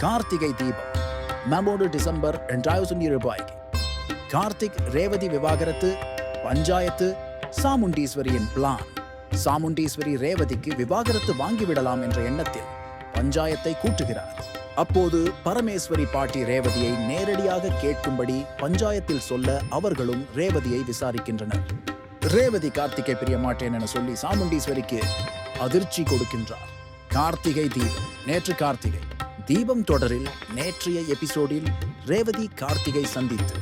Karthigai Deepam. மெமோடு December ரெண்டாயிரத்தி ரூபாய்க்கு. கார்த்திக் ரேவதி விவாகரத்து பஞ்சாயத்து சாமுண்டீஸ்வரியின் பிளான் சாமுண்டீஸ்வரி ரேவதிக்கு விவாகரத்து வாங்கிவிடலாம் என்ற எண்ணத்தில் பஞ்சாயத்தை கூட்டுகிறார். அப்போது பரமேஸ்வரி பாட்டி ரேவதியை நேரடியாக கேட்கும்படி பஞ்சாயத்தில் சொல்ல அவர்களும் ரேவதியை விசாரிக்கின்றனர். ரேவதி கார்த்திகை பிரிய மாட்டேன் என சொல்லி சாமுண்டீஸ்வரிக்கு அதிர்ச்சி கொடுக்கின்றார். கார்த்திகை தீபம். நேற்று கார்த்திகை. தீபம் தொடரில் நேற்றைய எபிசோடில் ரேவதி கார்த்திகை சந்தித்து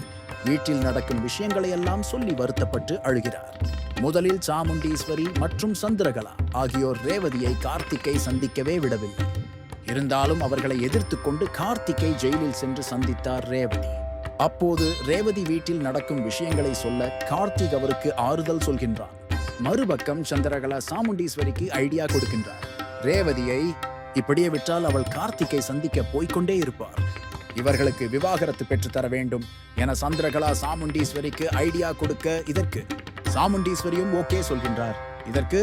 வீட்டில் நடக்கும் விஷயங்களை எல்லாம் சொல்லி வருத்தப்பட்டு அழுகிறார். முதலில் சாமுண்டீஸ்வரி மற்றும் சந்திரகலா ஆகியோர் ரேவதியை கார்த்திகை சந்திக்கவே விடவில்லை. இருந்தாலும் அவர்களை எதிர்த்து கொண்டு கார்த்திகை ஜெயிலில் சென்று சந்தித்தார் ரேவதி. அப்போது ரேவதி வீட்டில் நடக்கும் விஷயங்களை சொல்ல கார்த்திக் அவருக்கு ஆறுதல் சொல்கின்றார் மறுபக்கம் சந்திரகலா சாமுண்டீஸ்வரிக்கு ஐடியா கொடுக்கின்றார். ரேவதியை இப்படியே விட்டால் அவள் கார்த்திகை சந்திக்க போய்கொண்டே இருப்பார் இவர்களுக்கு விவாகரத்து பெற்றுத்தர வேண்டும் என சந்திரகலா சாமுண்டீஸ்வரிக்கு ஐடியா கொடுக்க இதற்கு. சாமுண்டீஸ்வரியும் ஓகே சொல்கின்றார். இதற்கு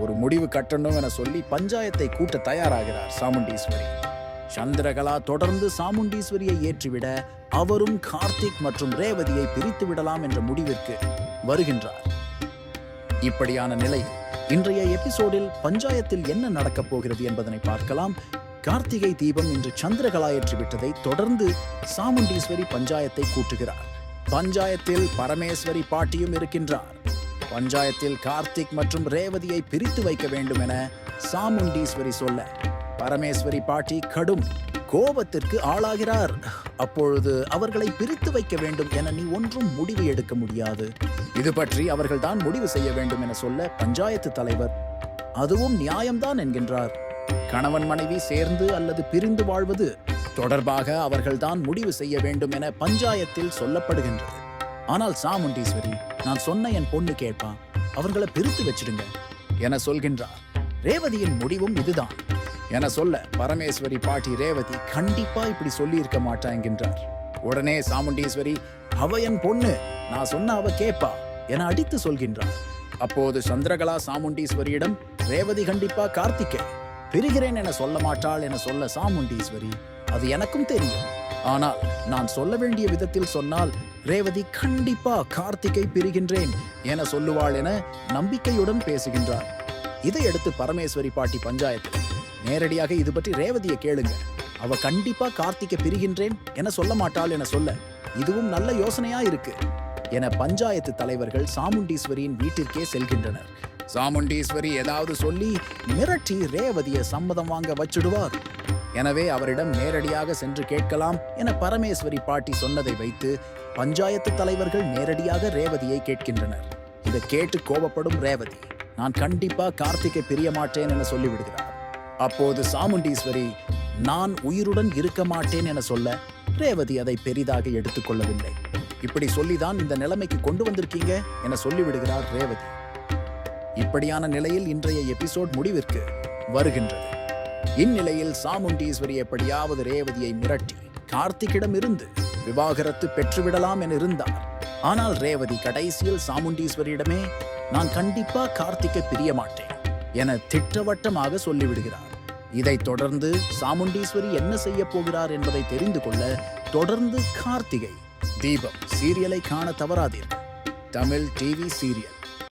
ஒரு முடிவு கட்டணும் என சொல்லி பஞ்சாயத்தை கூட்ட தயாராகிறார் சாமுண்டீஸ்வரி. சந்திரகலா தொடர்ந்து சாமுண்டீஸ்வரியை ஏற்றிவிட அவரும் கார்த்திக் மற்றும் ரேவதியை பிரித்து விடலாம் என்ற முடிவிற்கு வருகின்றார். இப்படியான நிலையில் இன்றைய எபிசோடில் பஞ்சாயத்தில் என்ன நடக்கப் போகிறது என்பதனை பார்க்கலாம். கார்த்திகை தீபம் இன்று சந்திரகலா ஏற்றிவிட்டதை தொடர்ந்து சாமுண்டீஸ்வரி பஞ்சாயத்தை கூட்டுகிறார். பஞ்சாயத்தில் பரமேஸ்வரி பாட்டியும் இருக்கின்றார். பஞ்சாயத்தில் கார்த்திக் மற்றும் ரேவதியை பிரித்து வைக்க வேண்டும் என சாமுண்டீஸ்வரி சொல்ல பரமேஸ்வரி பாட்டி கடும் கோபத்திற்கு ஆளாகிறார். அப்பொழுது அவர்களை பிரித்து வைக்க வேண்டும் என நீ ஒன்றும் முடிவு எடுக்க முடியாது. இது பற்றி அவர்கள்தான் முடிவு செய்ய வேண்டும் என சொல்ல பஞ்சாயத்து தலைவர் அதுவும் நியாயம்தான் என்கின்றார். கணவன் மனைவி சேர்ந்து அல்லது பிரிந்து வாழ்வது தொடர்பாக அவர்கள்தான் முடிவு செய்ய வேண்டும் என பஞ்சாயத்தில் சொல்லப்படுகின்றது. ஆனால் சாமுண்டீஸ்வரி நான் சொன்ன என் பொண்ணு கேட்பான் அவர்களை பிரித்து வச்சிடுங்க என சொல்கின்றார். ரேவதியின் முடிவும் இதுதான். என சொல்ல பரமேஸ்வரி பாட்டி ரேவதி கண்டிப்பா இப்படி சொல்லி இருக்க மாட்டா என்கின்றார் உடனே சாமுண்டீஸ்வரி அவ என் பொண்ணு நான் சொன்ன அவ கேப்பா என அடித்து சொல்கின்றார். அப்போது சந்திரகலா சாமுண்டீஸ்வரியிடம் ரேவதி கண்டிப்பா கார்த்திகை பிரிகிறேன் என சொல்ல மாட்டாள் என சொல்ல சாமுண்டீஸ்வரி அது எனக்கும் தெரியும். ஆனால் நான் சொல்ல வேண்டிய விதத்தில் சொன்னால் ரேவதி கண்டிப்பா கார்த்திகை பிரிகின்றேன் என சொல்லுவாள் என நம்பிக்கையுடன் பேசுகின்றார். இதையடுத்து பரமேஸ்வரி பாட்டி பஞ்சாயத்து நேரடியாக இது பற்றி ரேவதியை கேளுங்க. அவ கண்டிப்பா கார்த்திகை பிரிகின்றேன் என சொல்ல மாட்டாள் என சொல்ல இதுவும் நல்ல யோசனையா இருக்கு என பஞ்சாயத்து தலைவர்கள் சாமுண்டீஸ்வரியின் வீட்டிற்கே செல்கின்றனர். சாமுண்டீஸ்வரி ஏதாவது சொல்லி மிரட்டி ரேவதியை சம்மதம் வாங்க வச்சுடுவார். எனவே அவரிடம் நேரடியாக சென்று கேட்கலாம் என பரமேஸ்வரி பாட்டி சொன்னதை வைத்து பஞ்சாயத்து தலைவர்கள் நேரடியாக ரேவதியை கேட்கின்றனர். இதை கேட்டு கோபப்படும் ரேவதி நான் கண்டிப்பா கார்த்திகை பிரிய மாட்டேன் என சொல்லிவிடுகிறார் அப்போது சாமுண்டீஸ்வரி நான் உயிருடன் இருக்க மாட்டேன் என சொல்ல ரேவதி அதை பெரிதாக எடுத்துக்கொள்ளவில்லை இப்படி சொல்லிதான் இந்த நிலைமைக்கு கொண்டு வந்திருக்கீங்க என சொல்லிவிடுகிறார் ரேவதி. இப்படியான நிலையில் இன்றைய எபிசோட் முடிவிற்கு வருகின்றது. இந்நிலையில் சாமுண்டீஸ்வரி எப்படியாவது ரேவதியை மிரட்டி கார்த்திக்கிடம் இருந்து விவாகரத்து பெற்றுவிடலாம் என இருந்தார். ஆனால் ரேவதி கடைசியில் சாமுண்டீஸ்வரியிடமே நான் கண்டிப்பா கார்த்திக்கை பிரிய மாட்டேன் என திட்டவட்டமாக சொல்லிவிடுகிறார். இதைத் தொடர்ந்து சாமுண்டீஸ்வரி என்ன செய்ய போகிறார் என்பதை தெரிந்து கொள்ள தொடர்ந்து கார்த்திகை தீபம் சீரியலை காண தவறாதீர்கள். Tamil TV serial.